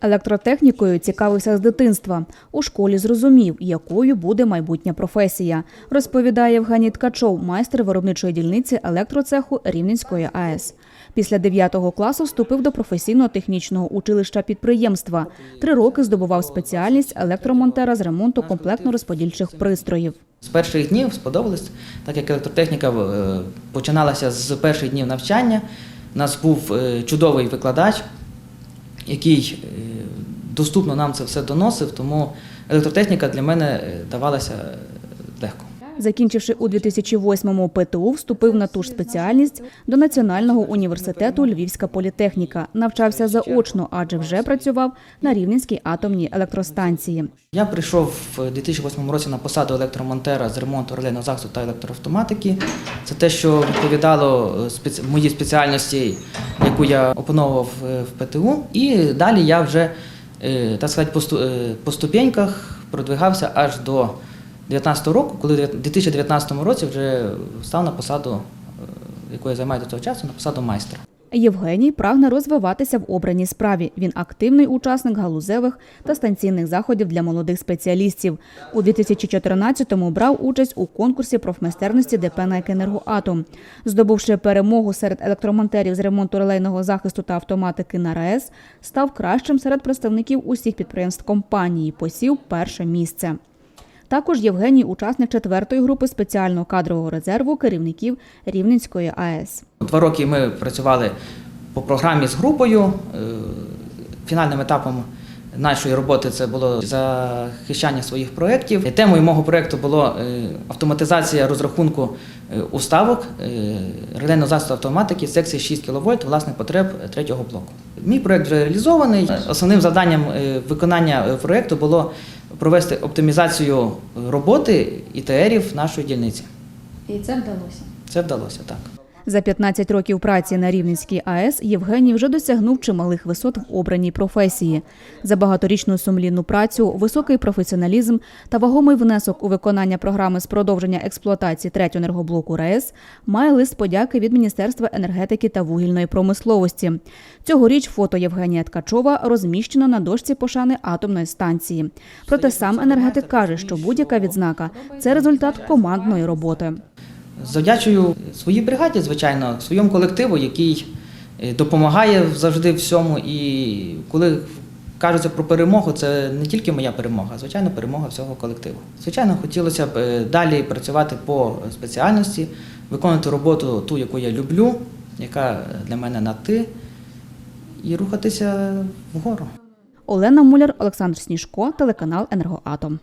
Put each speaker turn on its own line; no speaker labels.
Електротехнікою цікавився з дитинства. У школі зрозумів, якою буде майбутня професія, розповідає Євгеній Ткачов, майстер виробничої дільниці електроцеху Рівненської АЕС. Після 9 класу вступив до професійно-технічного училища підприємства. Три роки здобував спеціальність електромонтера з ремонту комплектно-розподільчих пристроїв.
З перших днів сподобалось, так як електротехніка е, починалася з перших днів навчання. У нас був е, чудовий викладач, який е, доступно нам це все доносив, тому електротехніка для мене е, давалася е.
Закінчивши у 2008-му ПТУ, вступив на ту ж спеціальність до Національного університету Львівська політехніка. Навчався заочно, адже вже працював на Рівненській атомній електростанції.
Я прийшов в 2008 році на посаду електромонтера з ремонту релейного захисту та електроавтоматики. Це те, що відповідало е, моїй спеціальності, яку я опановував е, в ПТУ. І далі я вже, е, так сказати, по ступеньках продвигався аж до 2019 року, коли в 2019 році вже став на посаду, е, яку я займаю до цього часу, на посаду майстра.
Євгеній прагне розвиватися в обраній справі. Він активний учасник галузевих та станційних заходів для молодих спеціалістів. У 2014-му брав участь у конкурсі профмайстерності ДП «НАЕК «Енергоатом». Здобувши перемогу серед електромонтерів з ремонту релейного захисту та автоматики на РАЕС, став кращим серед представників усіх підприємств компанії. Посів перше місце. Також Євгеній учасник четвертої групи спеціального кадрового резерву керівників Рівненської АЕС.
Два роки ми працювали по програмі з групою. Е, Фінальним етапом нашої роботи це було захищання своїх проєктів. Темою мого проєкту було е, автоматизація розрахунку е, уставок е, релейного засобу автоматики секції 6 кВт власних потреб третього блоку. Мій проєкт вже реалізований. Основним завданням е, виконання проекту проєкту було провести оптимізацію роботи ІТРів нашої дільниці.
І це вдалося.
Це вдалося так.
За 15 років праці на Рівненській АЕС Євгеній вже досягнув чималих висот в обраній професії. За багаторічну сумлінну працю, високий професіоналізм та вагомий внесок у виконання програми з продовження експлуатації третього енергоблоку РАЕС має лист подяки від Міністерства енергетики та вугільної промисловості. Цьогоріч фото Євгенія Ткачова розміщено на дошці пошани атомної станції. Проте сам енергетик каже, що будь-яка відзнака це результат командної роботи.
Завдячую своїй бригаді, звичайно, своєму колективу, який е, допомагає завжди всьому. І коли кажеться про перемогу, це не тільки моя перемога, звичайно, перемога всього колективу. Звичайно, хотілося б е, далі працювати по спеціальності, виконувати роботу ту, яку я люблю, яка для мене на ти, і рухатися вгору.
Олена Муляр, Олександр Сніжко, телеканал Енергоатом.